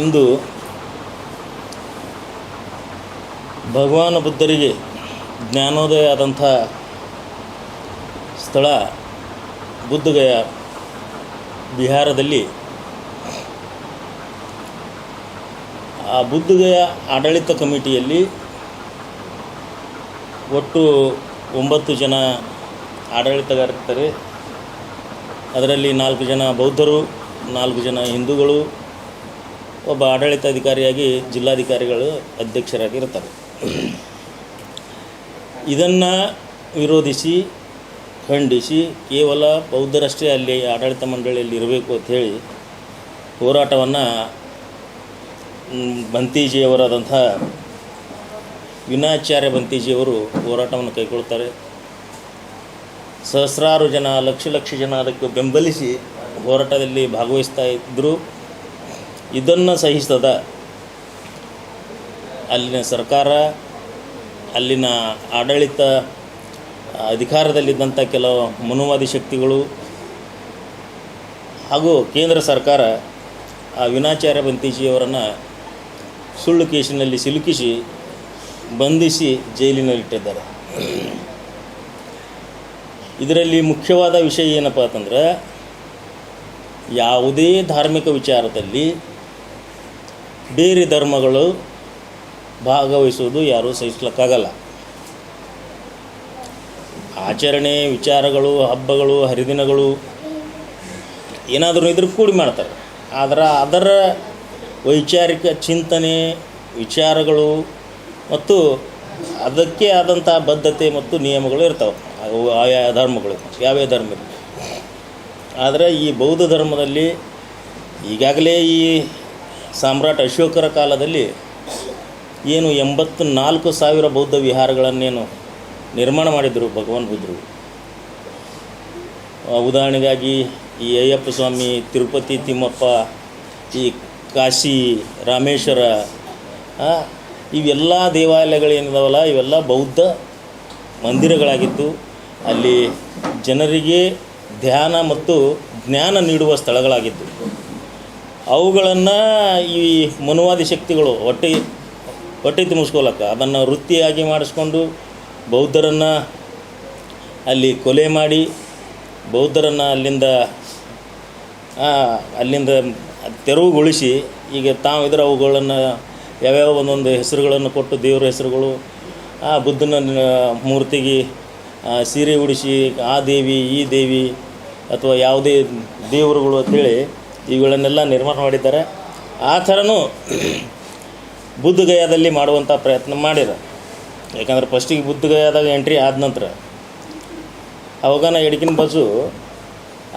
ಇಂದು ಭಗವಾನ ಬುದ್ಧರಿಗೆ ಜ್ಞಾನೋದಯ ಆದಂಥ ಸ್ಥಳ ಬುದ್ಧಗಯ ಬಿಹಾರದಲ್ಲಿ ಆ ಬುದ್ಧಗಯ ಆಡಳಿತ ಕಮಿಟಿಯಲ್ಲಿ ಒಟ್ಟು ಒಂಬತ್ತು ಜನ ಆಡಳಿತಗಾರರಿರ್ತಾರೆ. ಅದರಲ್ಲಿ ನಾಲ್ಕು ಜನ ಬೌದ್ಧರು, ನಾಲ್ಕು ಜನ ಹಿಂದೂಗಳು ಒಬ್ಬ ಆಡಳಿತಾಧಿಕಾರಿಯಾಗಿ ಜಿಲ್ಲಾಧಿಕಾರಿಗಳು ಅಧ್ಯಕ್ಷರಾಗಿ ಇರ್ತಾರೆ ಇದನ್ನು ವಿರೋಧಿಸಿ, ಖಂಡಿಸಿ ಕೇವಲ ಬೌದ್ಧರಷ್ಟೇ ಅಲ್ಲಿ ಆಡಳಿತ ಮಂಡಳಿಯಲ್ಲಿ ಇರಬೇಕು ಅಂತ ಹೇಳಿ ಹೋರಾಟವನ್ನು ಬಂತೀಜಿಯವರಾದಂಥ ವಿನಾಚಾರ್ಯ ಬಂತೀಜಿಯವರು ಹೋರಾಟವನ್ನು ಕೈಗೊಳ್ತಾರೆ. ಸಹಸ್ರಾರು ಜನ, ಲಕ್ಷ ಲಕ್ಷ ಜನ ಅದಕ್ಕೆ ಬೆಂಬಲಿಸಿ ಹೋರಾಟದಲ್ಲಿ ಭಾಗವಹಿಸ್ತಾ ಇದ್ದರು ಇದನ್ನು ಸಹಿಸ್ತದ. ಅಲ್ಲಿನ ಸರ್ಕಾರ, ಅಲ್ಲಿನ ಆಡಳಿತ ಅಧಿಕಾರದಲ್ಲಿದ್ದಂಥ ಕೆಲವು ಮನುವಾದಿ ಶಕ್ತಿಗಳು ಹಾಗೂ ಕೇಂದ್ರ ಸರ್ಕಾರ ಆ ವಿನಾಚಾರ್ಯ ಬಂತೀಜಿಯವರನ್ನು ಸುಳ್ಳು ಕೇಸಿನಲ್ಲಿ ಸಿಲುಕಿಸಿ, ಬಂಧಿಸಿ ಜೈಲಿನಲ್ಲಿಟ್ಟಿದ್ದಾರೆ. ಇದರಲ್ಲಿ ಮುಖ್ಯವಾದ ವಿಷಯ ಏನಪ್ಪ ಅಂತಂದ್ರೆ, ಯಾವುದೇ ಧಾರ್ಮಿಕ ವಿಚಾರದಲ್ಲಿ ಬೇರೆ ಧರ್ಮಗಳು ಭಾಗವಹಿಸುವುದು ಯಾರೂ ಸಹಿಸ್ಲಿಕ್ಕಾಗಲ್ಲ. ಆಚರಣೆ, ವಿಚಾರಗಳು, ಹಬ್ಬಗಳು, ಹರಿದಿನಗಳು ಏನಾದರೂ ಇದ್ರೆ ಕೂಡಿ ಮಾಡ್ತಾರೆ. ಆದರೆ ಅದರ ವೈಚಾರಿಕ ಚಿಂತನೆ, ವಿಚಾರಗಳು ಮತ್ತು ಅದಕ್ಕೆ ಆದಂಥ ಬದ್ಧತೆ ಮತ್ತು ನಿಯಮಗಳು ಇರ್ತಾವೆ. ಆಯಾ ಧರ್ಮಗಳು, ಯಾವ್ಯಾವ ಧರ್ಮ ಆದರೆ ಈ ಬೌದ್ಧ ಧರ್ಮದಲ್ಲಿ ಈಗಾಗಲೇ ಈ ಸಾಮ್ರಾಟ್ ಅಶೋಕರ ಕಾಲದಲ್ಲಿ ಏನು ಎಂಬತ್ತು ನಾಲ್ಕು ಸಾವಿರ ಬೌದ್ಧ ವಿಹಾರಗಳನ್ನೇನು ನಿರ್ಮಾಣ ಮಾಡಿದರು ಭಗವಾನ್ ಬುದ್ಧರು. ಉದಾಹರಣೆಗಾಗಿ ಈ ಅಯ್ಯಪ್ಪ ಸ್ವಾಮಿ, ತಿರುಪತಿ ತಿಮ್ಮಪ್ಪ, ಈ ಕಾಶಿ ರಾಮೇಶ್ವರ ಇವೆಲ್ಲ ದೇವಾಲಯಗಳೇನಿದಾವಲ್ಲ, ಇವೆಲ್ಲ ಬೌದ್ಧ ಮಂದಿರಗಳಾಗಿತ್ತು. ಅಲ್ಲಿ ಜನರಿಗೆ ಧ್ಯಾನ ಮತ್ತು ಜ್ಞಾನ ನೀಡುವ ಸ್ಥಳಗಳಾಗಿದ್ದು ಅವುಗಳನ್ನು ಈ ಮನುವಾದಿ ಶಕ್ತಿಗಳು ಹೊಟ್ಟೆ ಹೊಟ್ಟೆ ತುಂಬಿಸ್ಕೊಳಕ್ಕೆ. ಅದನ್ನು ವೃತ್ತಿಯಾಗಿ ಮಾಡಿಸ್ಕೊಂಡು ಬೌದ್ಧರನ್ನು ಅಲ್ಲಿ ಕೊಲೆ ಮಾಡಿ, ಬೌದ್ಧರನ್ನು ಅಲ್ಲಿಂದ ಅಲ್ಲಿಂದ ತೆರವುಗೊಳಿಸಿ, ಈಗ ತಾವು ಇದ್ರೆ ಅವುಗಳನ್ನು ಯಾವ್ಯಾವ ಒಂದೊಂದು ಹೆಸರುಗಳನ್ನು ಕೊಟ್ಟು ದೇವರ ಹೆಸರುಗಳು, ಆ ಬುದ್ಧನ ಮೂರ್ತಿಗೆ ಸೀರೆ ಉಡಿಸಿ, ಆ ದೇವಿ, ಈ ದೇವಿ, ಅಥವಾ ಯಾವುದೇ ದೇವರುಗಳು ಅಂಥೇಳಿ ಇವುಗಳನ್ನೆಲ್ಲ ನಿರ್ಮಾಣ ಮಾಡಿದ್ದಾರೆ. ಆ ಥರನೂ ಬುದ್ಧಗಯಾದಲ್ಲಿ ಮಾಡುವಂಥ ಪ್ರಯತ್ನ ಮಾಡಿರ ಯಾಕಂದ್ರೆ ಫಸ್ಟಿಗೆ ಬುದ್ಧಗಯಾದಾಗ ಎಂಟ್ರಿ ಆದ ನಂತರ ಅವಾಗ ನಾ ಎಡಕಿನ ಬಸ್ಸು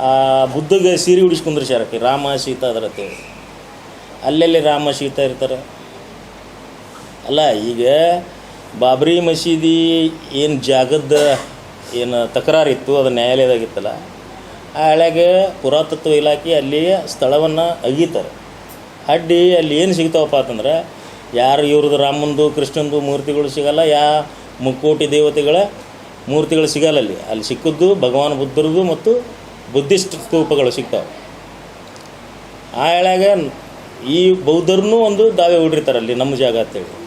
ಆ ಬುದ್ಧಗೆ ಸೀರೆ ಉಡಿಸ್ಕೊಂಡ್ರಿ ಶಾರಕ್ಕೆ, ರಾಮ, ಸೀತಾ ಅದರ ಅಂತೇಳಿ ಅಲ್ಲೆಲ್ಲಿ ರಾಮ, ಸೀತಾ ಇರ್ತಾರೆ? ಅಲ್ಲ, ಈಗ ಬಾಬ್ರಿ ಮಸೀದಿ ಏನು ಜಾಗದ ಏನು ತಕರಾರಿತ್ತು, ಅದು ನ್ಯಾಯಾಲಯದಾಗಿತ್ತಲ್ಲ ಆ ಪುರಾತತ್ವ ಇಲಾಖೆ ಅಲ್ಲಿ ಸ್ಥಳವನ್ನು ಅಗೀತಾರೆ ಅಡ್ಡಿ ಅಲ್ಲಿ ಏನು ಸಿಗ್ತಾವಪ್ಪ ಅಂತಂದ್ರೆ, ಯಾರು ಇವ್ರದ್ದು ರಾಮಂದು, ಕೃಷ್ಣಂದು ಮೂರ್ತಿಗಳು ಸಿಗಲ್ಲ, ಯಾ ಮುಕ್ಕೋಟಿ ದೇವತೆಗಳ ಮೂರ್ತಿಗಳು ಸಿಗಲ್ಲ ಅಲ್ಲಿ. ಅಲ್ಲಿ ಸಿಕ್ಕಿದ್ದು ಭಗವಾನ್ ಬುದ್ಧರದು ಮತ್ತು ಬುದ್ಧಿಸ್ಟ್ ಸ್ತೂಪಗಳು ಸಿಗ್ತಾವೆ. ಆ ಹೇಳಾಗ ಈ ಬೌದ್ಧರನ್ನೂ ಒಂದು ದಾವೆ ಉಡಿರ್ತಾರೆ ಅಲ್ಲಿ ನಮ್ಮ ಜಾಗ ಅಂತೇಳಿ.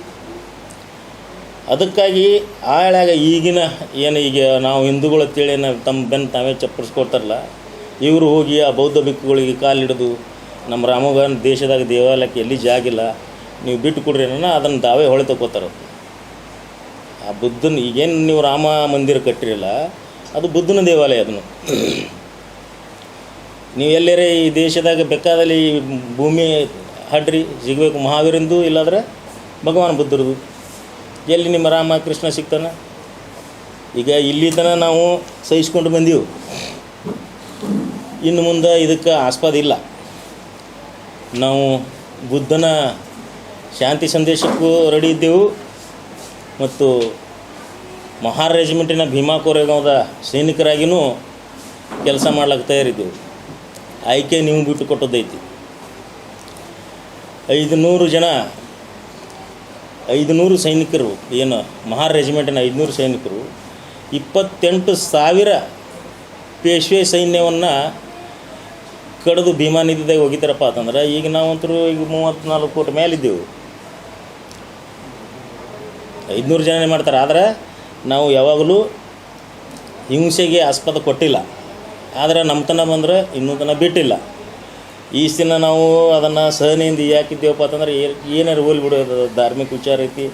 ಅದಕ್ಕಾಗಿ ಆ ಎಳ್ಯಾಗ ಈಗಿನ ಏನು ಈಗ ನಾವು ಹಿಂದೂಗಳು ಅಂತೇಳಿ ತಮ್ಮ ಬೆನ್ನು ತಾವೇ ಚಪ್ಪರಿಸ್ಕೊಡ್ತಾರಲ್ಲ, ಇವರು ಹೋಗಿ ಆ ಬೌದ್ಧ ಭಿಕ್ಕುಗಳಿಗೆ ಕಾಲಿಡಿದು ನಮ್ಮ ರಾಮಗನ್ ದೇಶದಾಗ ದೇವಾಲಯಕ್ಕೆ ಎಲ್ಲಿ ಜಾಗಿಲ್ಲ ನೀವು ಬಿಟ್ಟು ಕೊಡ್ರಿ ಅನ್ನೋ ಅದನ್ನು ತಾವೇ ಹೊಳೆ ತಗೋತಾರೆ. ಆ ಬುದ್ಧನ ಈಗೇನು ನೀವು ರಾಮ ಮಂದಿರ ಕಟ್ಟಿರಲ್ಲ, ಅದು ಬುದ್ಧನ ದೇವಾಲಯ ಅದನ್ನು. ನೀವು ಎಲ್ಲರೇ ಈ ದೇಶದಾಗ ಬೇಕಾದಲ್ಲಿ ಭೂಮಿ ಹಡ್ರಿ, ಸಿಗಬೇಕು ಮಹಾವೀರಿಂದು, ಇಲ್ಲಾಂದ್ರೆ ಭಗವಾನ್ ಬುದ್ಧರದು. ಎಲ್ಲಿ ನಿಮ್ಮ ರಾಮ ಕೃಷ್ಣ ಸಿಗ್ತಾನ? ಈಗ ಇಲ್ಲಿ ತನಕ ನಾವು ಸಹಿಸ್ಕೊಂಡು ಬಂದೀವಿ. ಇನ್ನು ಮುಂದೆ ಇದಕ್ಕೆ ಆಸ್ಪದ ಇಲ್ಲ. ನಾವು ಬುದ್ಧನ ಶಾಂತಿ ಸಂದೇಶಕ್ಕೂ ರೆಡಿ ಇದ್ದೆವು. ಮತ್ತು ಮಹಾರ್ ರೆಜಿಮೆಂಟಿನ ಭೀಮಾ ಕೋರೆಗಾಂವದ ಸೈನಿಕರಾಗಿಯೂ ಕೆಲಸ ಮಾಡ್ಲಿಕ್ಕೆ ತಯಾರಿದ್ದೆವು. ಆಯ್ಕೆ ನೀವು ಬಿಟ್ಟು ಕೊಟ್ಟದ್ದೈತಿ. ಐದು ನೂರು ಜನ ಐದುನೂರು ಸೈನಿಕರು, ಏನು ಮಹಾರ್ ರೆಜಿಮೆಂಟಿನ ಐದುನೂರು ಸೈನಿಕರು, ಇಪ್ಪತ್ತೆಂಟು ಸಾವಿರ ಪೇಶ್ವೆ ಸೈನ್ಯವನ್ನು ಕಡಿದು ಭೀಮಾ ನಿಧಿದಾಗ ಹೋಗಿದ್ದಾರಪ್ಪ ಅಂತಂದ್ರೆ, ಈಗ ನಾವಂತರೂ ಈಗ ಮೂವತ್ತ್ನಾಲ್ಕು ಕೋಟಿ ಮೇಲಿದ್ದೆವು ಐದುನೂರು ಜನ ಮಾಡ್ತಾರೆ, ಆದರೆ ನಾವು ಯಾವಾಗಲೂ ಹಿಂಸೆಗೆ ಆಸ್ಪದ ಕೊಟ್ಟಿಲ್ಲ. ಆದರೆ ನಮ್ಮ ತನ ಬಂದರೆ ಇನ್ನೂ ಬಿಟ್ಟಿಲ್ಲ. ಈ ದಿನ ನಾವು ಅದನ್ನು ಸಹನೆಯಿಂದ ಯಾಕಿದ್ದೇವಪ್ಪ ಅಂತಂದ್ರೆ ಏನಾರು ಹೋಲಿ ಬಿಡೋದು? ಧಾರ್ಮಿಕ ವಿಚಾರ ಐತಿ.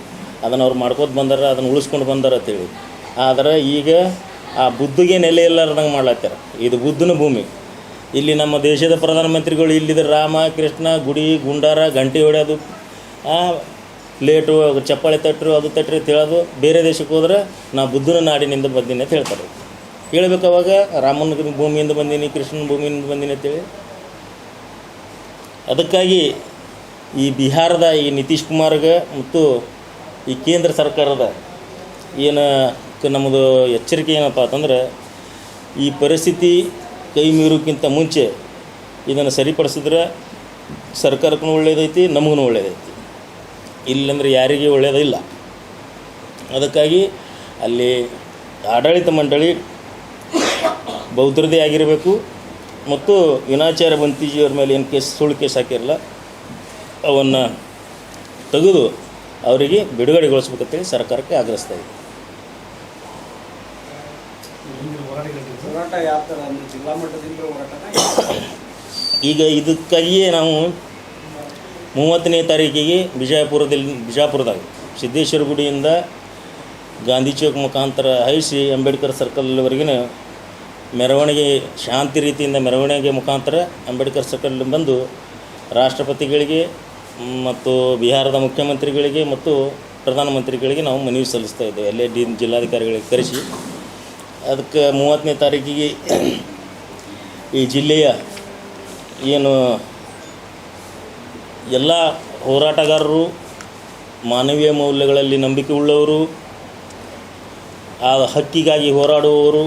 ಅದನ್ನು ಅವ್ರು ಮಾಡ್ಕೋತ ಬಂದಾರ, ಅದನ್ನು ಉಳಿಸ್ಕೊಂಡು ಬಂದಾರ ಅಂತೇಳಿ ಆದರೆ ಈಗ ಆ ಬುದ್ಧಿಗೆ ನೆಲೆ ಇಲ್ಲಾರ್ದಂಗೆ ಮಾಡ್ಲತ್ತಾರ ಇದು ಬುದ್ಧನ ಭೂಮಿ. ಇಲ್ಲಿ ನಮ್ಮ ದೇಶದ ಪ್ರಧಾನಮಂತ್ರಿಗಳು ಇಲ್ಲಿದ್ದ ರಾಮ, ಕೃಷ್ಣ, ಗುಡಿ, ಗುಂಡಾರ, ಗಂಟೆ ಹೊಡೆಯೋದು. ಪ್ಲೇಟು ಚಪ್ಪಾಳೆ ತಟ್ಟರು ಅದು ತಟ್ಟರು ಅಂತ ಹೇಳೋದು. ಬೇರೆ ದೇಶಕ್ಕೆ ಹೋದ್ರೆ ನಾ ಬುದ್ಧನ ನಾಡಿನಿಂದ ಬಂದೀನಿ ಅಂತ ಹೇಳ್ತಾರೆ. ಹೇಳ್ಬೇಕು ಅವಾಗ ರಾಮನ ಭೂಮಿಯಿಂದ ಬಂದೀನಿ, ಕೃಷ್ಣನ ಭೂಮಿಯಿಂದ ಬಂದೀನಿ ಅಂತೇಳಿ ಅದಕ್ಕಾಗಿ ಈ ಬಿಹಾರದ ಈ ನಿತೀಶ್ ಕುಮಾರ್ಗೆ ಮತ್ತು ಈ ಕೇಂದ್ರ ಸರ್ಕಾರದ ಏನು ನಮ್ಮದು ಎಚ್ಚರಿಕೆ ಏನಪ್ಪ ಅಂತಂದ್ರೆ ಈ ಪರಿಸ್ಥಿತಿ ಕೈ ಮೀರೋಕ್ಕಿಂತ ಮುಂಚೆ ಇದನ್ನು ಸರಿಪಡಿಸಿದ್ರೆ ಸರ್ಕಾರಕ್ಕೂ ಒಳ್ಳೆಯದೈತಿ ನಮಗೂ ಒಳ್ಳೆಯದೈತಿ ಇಲ್ಲಂದ್ರೆ ಯಾರಿಗೆ ಒಳ್ಳೆಯದಿಲ್ಲ ಅದಕ್ಕಾಗಿ ಅಲ್ಲಿ ಆಡಳಿತ ಮಂಡಳಿ ಬೌದ್ಧರದೇ ಆಗಿರಬೇಕು. ಮತ್ತು ವಿನಾಚಾರ ಬಂತಿಜಿಯವ್ರ ಮೇಲೆ ಏನು ಕೇಸ್, ಸುಳ್ಳು ಕೇಸ್ ಹಾಕಿರಲ್ಲ, ಅವನ್ನು ತೆಗೆದು ಅವರಿಗೆ ಬಿಡುಗಡೆಗೊಳಿಸ್ಬೇಕಂತೇಳಿ ಸರ್ಕಾರಕ್ಕೆ ಆಗ್ರಹಿಸ್ತಾ ಇದೆ ಈಗ ಇದಕ್ಕಾಗಿಯೇ ನಾವು ಮೂವತ್ತನೇ ತಾರೀಕಿಗೆ ಬಿಜಾಪುರದಲ್ಲಿ, ಬಿಜಾಪುರದಾಗ ಸಿದ್ದೇಶ್ವರ ಗುಡಿಯಿಂದ ಗಾಂಧಿ ಚೌಕ್ ಮುಖಾಂತರ ಹೈಸಿ ಅಂಬೇಡ್ಕರ್ ಸರ್ಕಲ್ವರೆಗಿನ ಮೆರವಣಿಗೆ, ಶಾಂತಿ ರೀತಿಯಿಂದ ಮೆರವಣಿಗೆ ಮುಖಾಂತರ ಅಂಬೇಡ್ಕರ್ ಸರ್ಕಲ್ ಬಂದು ರಾಷ್ಟ್ರಪತಿಗಳಿಗೆ ಮತ್ತು ಬಿಹಾರದ ಮುಖ್ಯಮಂತ್ರಿಗಳಿಗೆ ಮತ್ತು ಪ್ರಧಾನಮಂತ್ರಿಗಳಿಗೆ ನಾವು ಮನವಿ ಸಲ್ಲಿಸ್ತಾ ಇದ್ದೇವೆ. ಅಲ್ಲೇ ಡಿ ಜಿಲ್ಲಾಧಿಕಾರಿಗಳಿಗೆ ಕರೆಸಿ. ಅದಕ್ಕೆ ಮೂವತ್ತನೇ ತಾರೀಕಿಗೆ ಈ ಜಿಲ್ಲೆಯ ಏನು ಎಲ್ಲ ಹೋರಾಟಗಾರರು, ಮಾನವೀಯ ಮೌಲ್ಯಗಳಲ್ಲಿ ನಂಬಿಕೆ ಉಳ್ಳವರು, ಆ ಹಕ್ಕಿಗಾಗಿ ಹೋರಾಡುವವರು